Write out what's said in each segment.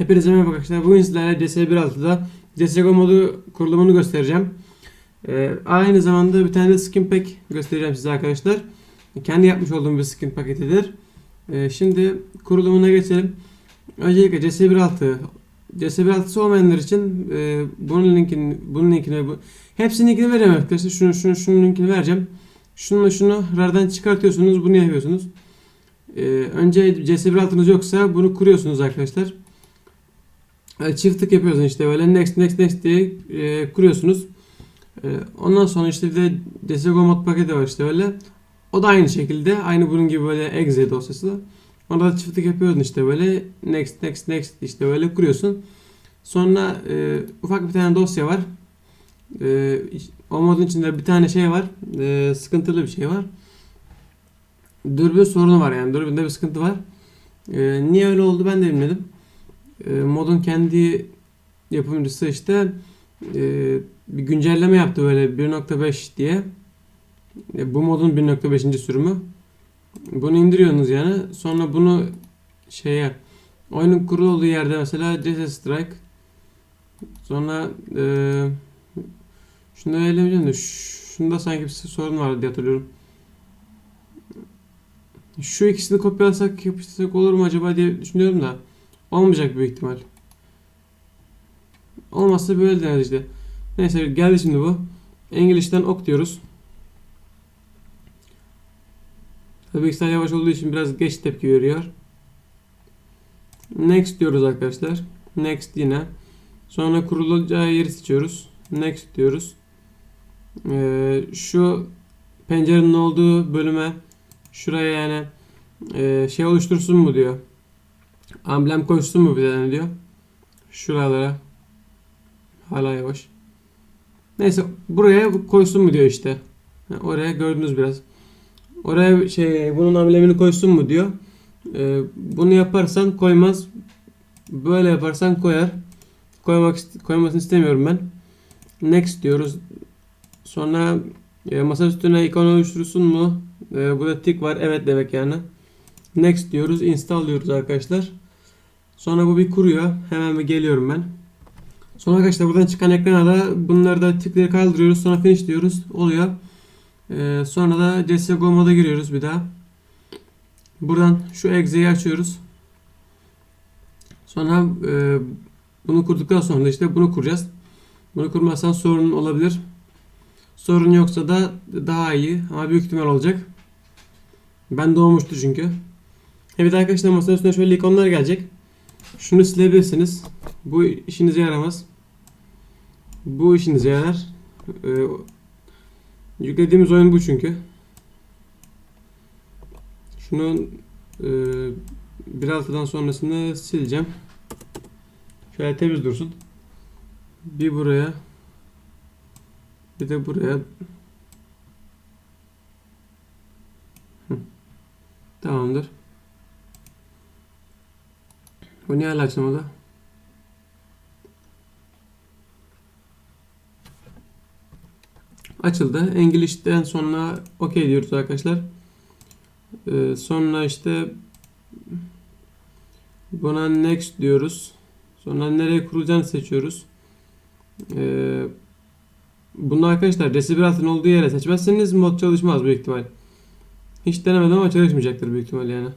Hepinize merhaba arkadaşlar. Bugün sizlerle CS1.6'da CSGO modu kurulumunu göstereceğim. Ee, aynı zamanda bir tane skin pack göstereceğim size arkadaşlar. Kendi yapmış olduğum bir skin paketidir. Ee, şimdi kurulumuna geçelim. Öncelikle CS1.6 CS1.6'sı olmayanlar için e, bunun linkini bunun linkini bu hepsinin linkini vereceğim arkadaşlar. Şunu şunu şunun linkini vereceğim. Şununla şunu RAR'dan çıkartıyorsunuz. Bunu yapıyorsunuz. Ee, önce CS1.6'nız yoksa bunu kuruyorsunuz arkadaşlar. E, çift tık yapıyorsunuz işte böyle next next next diye e, kuruyorsunuz. E, ondan sonra işte bir de CSGO mod paketi var işte böyle. O da aynı şekilde aynı bunun gibi böyle exe dosyası da. Onda da çift tık yapıyorsun işte böyle next next next işte böyle kuruyorsun. Sonra e, ufak bir tane dosya var. E, o modun içinde bir tane şey var. E, sıkıntılı bir şey var. Dürbün sorunu var yani. Dürbünde bir sıkıntı var. E, niye öyle oldu ben de bilmedim. E, modun kendi yapımcısı işte e, bir güncelleme yaptı böyle 1.5 diye. E, bu modun 1.5. sürümü. Bunu indiriyorsunuz yani. Sonra bunu şeye oyunun kurulu olduğu yerde mesela CS Strike sonra e, şunu elemeyeceğim de şunda sanki bir sorun vardı diye hatırlıyorum. Şu ikisini kopyalasak yapıştırsak olur mu acaba diye düşünüyorum da. Olmayacak büyük ihtimal. Olmazsa böyle deneriz işte. Neyse geldi şimdi bu. İngiliz'den ok diyoruz. Tabii bilgisayar yavaş olduğu için biraz geç tepki veriyor. Next diyoruz arkadaşlar. Next yine. Sonra kurulacağı yeri seçiyoruz. Next diyoruz. Ee, şu pencerenin olduğu bölüme şuraya yani e, şey oluştursun mu diyor. Amblem koysun mu bir tane diyor. Şuralara. Hala yavaş. Neyse buraya koysun mu diyor işte. Oraya gördünüz biraz. Oraya şey bunun amblemini koysun mu diyor. Ee, bunu yaparsan koymaz. Böyle yaparsan koyar. Koymak koymasını istemiyorum ben. Next diyoruz. Sonra e, masa üstüne ikon oluştursun mu? E, burada tik var. Evet demek yani. Next diyoruz. Install diyoruz arkadaşlar. Sonra bu bir kuruyor. Hemen bir geliyorum ben. Sonra arkadaşlar buradan çıkan ekrana da bunları da tikleri kaldırıyoruz. Sonra finish diyoruz. Oluyor. Ee, sonra da CSGO moda giriyoruz bir daha. Buradan şu exe'yi açıyoruz. Sonra e, bunu kurduktan sonra işte bunu kuracağız. Bunu kurmazsan sorun olabilir. Sorun yoksa da daha iyi ama büyük ihtimal olacak. Ben doğmuştu çünkü. Evet arkadaşlar masanın üstüne şöyle ikonlar gelecek. Şunu silebilirsiniz. Bu işinize yaramaz. Bu işinize yarar. Ee, yüklediğimiz oyun bu çünkü. Şunun e, 1.6'dan sonrasını sileceğim. Şöyle temiz dursun. Bir buraya. Bir de buraya. Hı. Tamamdır. Bu niye hala açılmadı? Açıldı. İngiliz'den sonra OK diyoruz arkadaşlar. Ee, sonra işte buna next diyoruz. Sonra nereye kurulacağını seçiyoruz. Ee, bunu arkadaşlar Resi olduğu yere seçmezseniz mod çalışmaz büyük ihtimal. Hiç denemedim ama çalışmayacaktır büyük ihtimal yani.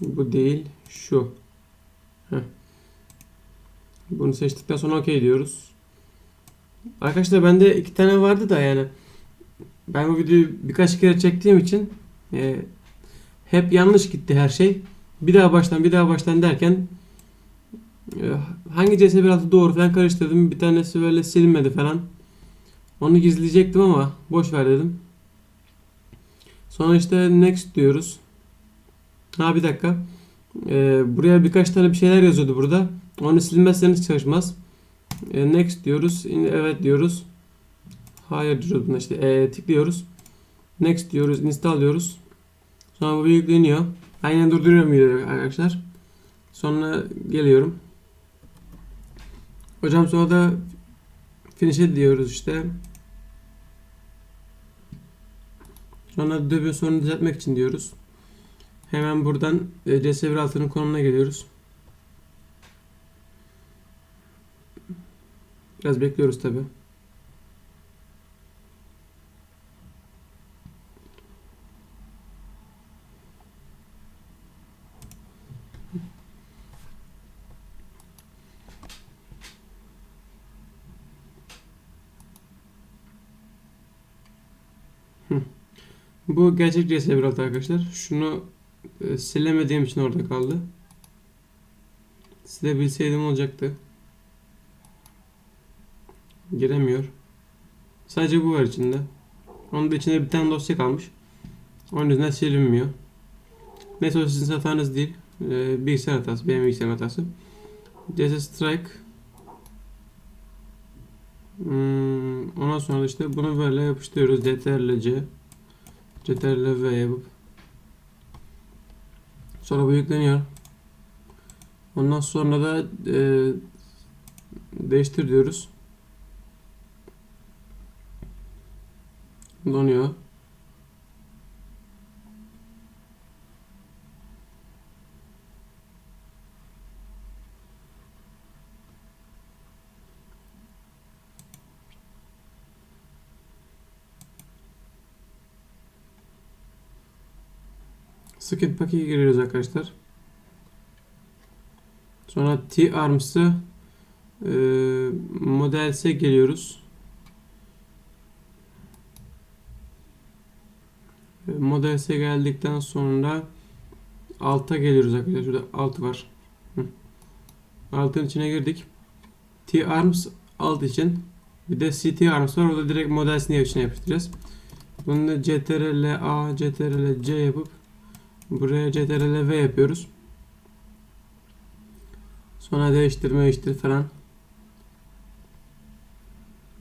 Bu değil. Şu. Heh. Bunu seçtikten sonra OK diyoruz. Arkadaşlar bende iki tane vardı da yani. Ben bu videoyu birkaç kere çektiğim için e, hep yanlış gitti her şey. Bir daha baştan bir daha baştan derken e, hangi CS1.6 doğru falan karıştırdım. Bir tanesi böyle silinmedi falan. Onu gizleyecektim ama boş ver dedim. Sonra işte next diyoruz. Ha bir dakika. Ee, buraya birkaç tane bir şeyler yazıyordu burada. Onu silmezseniz çalışmaz. Ee, next diyoruz. Evet diyoruz. Hayır diyoruz buna işte. Ee, tıklıyoruz. Next diyoruz. Install diyoruz. Sonra bu yükleniyor. Aynen durduruyorum videoyu arkadaşlar. Sonra geliyorum. Hocam sonra da finish diyoruz işte. Sonra dürbün sorunu düzeltmek için diyoruz. Hemen buradan e, CS1.6'nın konumuna geliyoruz. Biraz bekliyoruz tabi. Bu gerçek CS1.6 arkadaşlar. Şunu silemediğim için orada kaldı. Silebilseydim olacaktı. Giremiyor. Sadece bu var içinde. Onun da içinde bir tane dosya kalmış. Onun yüzünden silinmiyor. Neyse o sizin hatanız değil. Ee, bilgisayar hatası. Benim bilgisayar hatası. CS Strike hmm, ondan sonra işte bunu böyle yapıştırıyoruz. CTRL C CTRL V yapıp sonra bu yükleniyor. Ondan sonra da e, değiştir diyoruz. Donuyor. Skin paketi giriyoruz arkadaşlar. Sonra T-Arms'ı e, Models'e geliyoruz. E, Models'e geldikten sonra alta geliyoruz arkadaşlar. Şurada alt var. Altın içine girdik. T-Arms alt için. Bir de CT Arms var. Orada direkt Models'in içine yapıştıracağız. Bunu da CTRL A, CTRL C yapıp Buraya CTRL V yapıyoruz. Sonra değiştirme değiştir falan.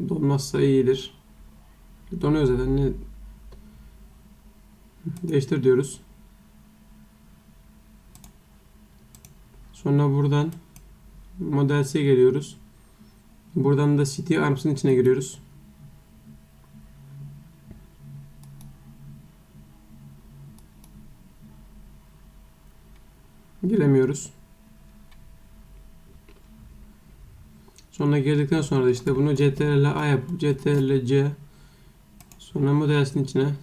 Donmazsa iyidir. Donuyor zaten. Ne? Değiştir diyoruz. Sonra buradan Model geliyoruz. Buradan da City Arms'ın içine giriyoruz. Giremiyoruz. Sonra girdikten sonra da işte bunu CTRL A yapıp CTRL C sonra modelsin içine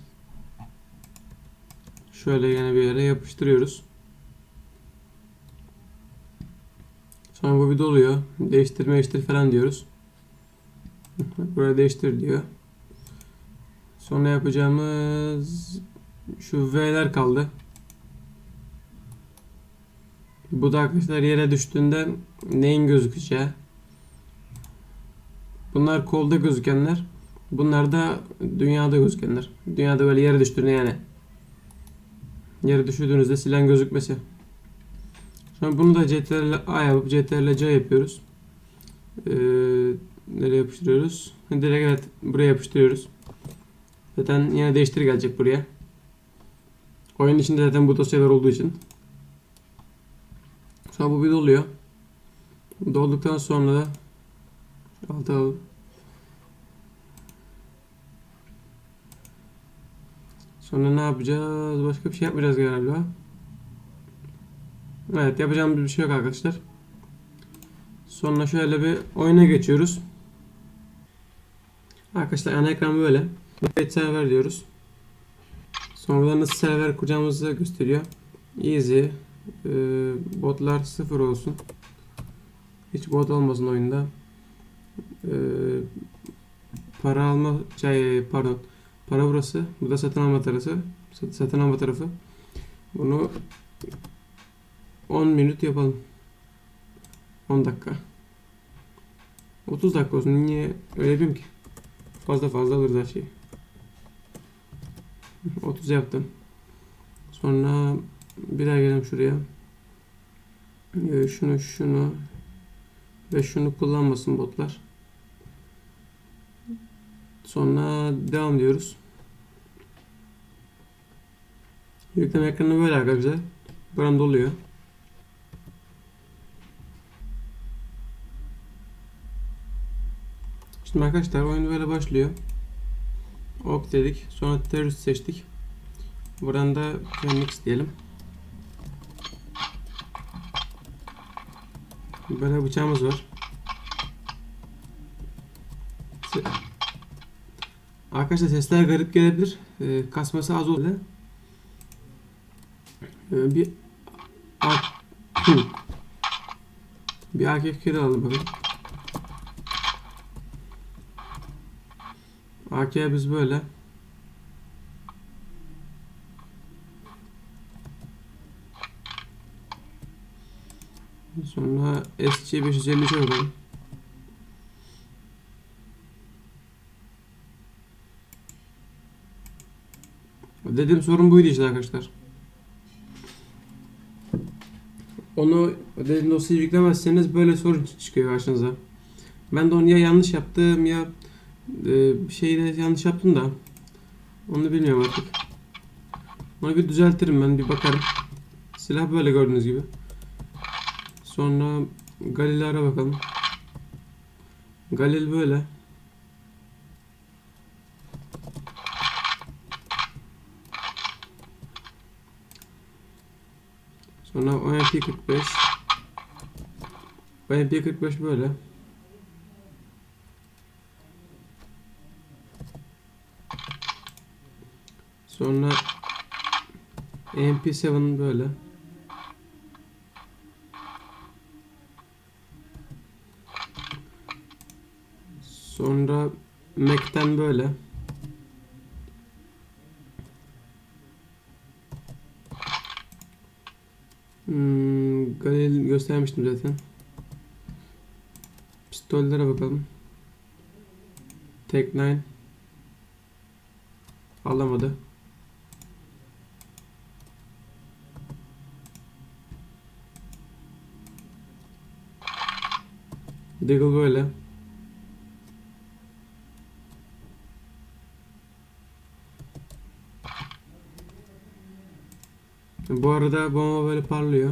şöyle yine bir yere yapıştırıyoruz. Sonra bu bir doluyor. Değiştir değiştir falan diyoruz. Buraya değiştir diyor. Sonra yapacağımız şu V'ler kaldı. Bu da arkadaşlar yere düştüğünde neyin gözükeceği. Bunlar kolda gözükenler. Bunlar da dünyada gözükenler. Dünyada böyle yere düştüğünde yani. Yere düşürdüğünüzde silen gözükmesi. Sonra bunu da CTRL A yapıp CTRL C yapıyoruz. Ee, nereye yapıştırıyoruz? Direkt evet buraya yapıştırıyoruz. Zaten yine değiştir gelecek buraya. Oyun içinde zaten bu dosyalar olduğu için. Sonra bu bir doluyor. Dolduktan sonra da alta alalım. Sonra ne yapacağız? Başka bir şey yapmayacağız galiba. Evet yapacağımız bir şey yok arkadaşlar. Sonra şöyle bir oyuna geçiyoruz. Arkadaşlar ana ekran böyle. Web server diyoruz. Sonra nasıl server kuracağımızı gösteriyor. Easy, e, botlar sıfır olsun. Hiç bot olmasın oyunda. E, para alma şey pardon para burası. Bu da satın alma tarafı. Satın alma tarafı. Bunu 10 minut yapalım. 10 dakika. 30 dakika olsun. Niye öyle yapayım ki? Fazla fazla alırız her şeyi. 30 yaptım. Sonra bir daha gelelim şuraya. Ee, şunu şunu ve şunu kullanmasın botlar. Sonra devam diyoruz. Yükleme ekranı böyle arkadaşlar. Buram doluyor. Şimdi arkadaşlar oyun böyle başlıyor. Ok dedik. Sonra terörist seçtik. Buradan da Phoenix diyelim. Böyle bıçağımız var. Arkadaşlar sesler garip gelebilir. Ee, kasması az oldu. Ee, bir bir AK kere alalım bakalım. AK biz böyle. Sonra SC553'e bakalım. Dediğim sorun buydu işte arkadaşlar. Onu dediğim dosyayı yüklemezseniz böyle sorun çıkıyor karşınıza. Ben de onu ya yanlış yaptım ya e, bir şeyde yanlış yaptım da onu bilmiyorum artık. Onu bir düzeltirim ben bir bakarım. Silah böyle gördüğünüz gibi. Sonra Galil'e bakalım. Galil böyle. Sonra OMP 45. OMP 45 böyle. Sonra MP7 böyle. Sonra Mac'ten böyle. Hmm, Galil göstermiştim zaten. Pistollere bakalım. Tek 9 alamadı. Deagle böyle. Bu arada bomba böyle parlıyor.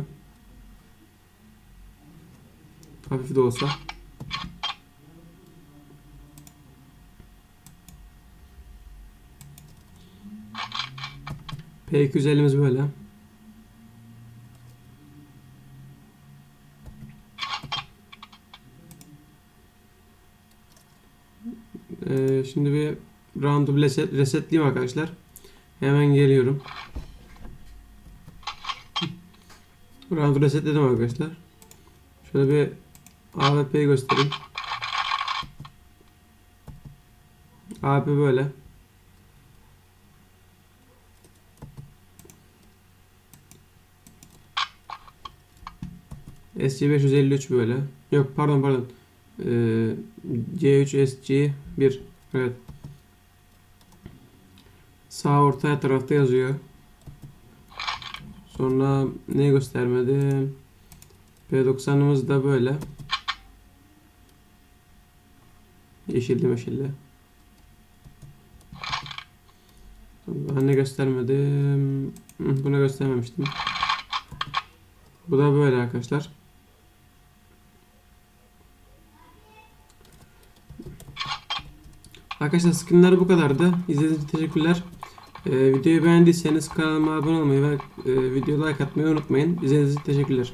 Hafif de olsa. P250'miz böyle. Ee, şimdi bir round'u resetleyeyim arkadaşlar. Hemen geliyorum. Round'u resetledim arkadaşlar. Şöyle bir AWP'yi göstereyim. AWP böyle. SC553 böyle. Yok pardon pardon. Ee, C3 SC1 evet. Sağ ortaya tarafta yazıyor. Sonra ne göstermedi? P90'ımız da böyle. Yeşilli meşilli. Ben ne göstermedim? Bunu göstermemiştim. Bu da böyle arkadaşlar. Arkadaşlar skinler bu kadardı. İzlediğiniz için teşekkürler. Ee, videoyu beğendiyseniz kanalıma abone olmayı ve e, videoya like atmayı unutmayın. İzlediğiniz için teşekkürler.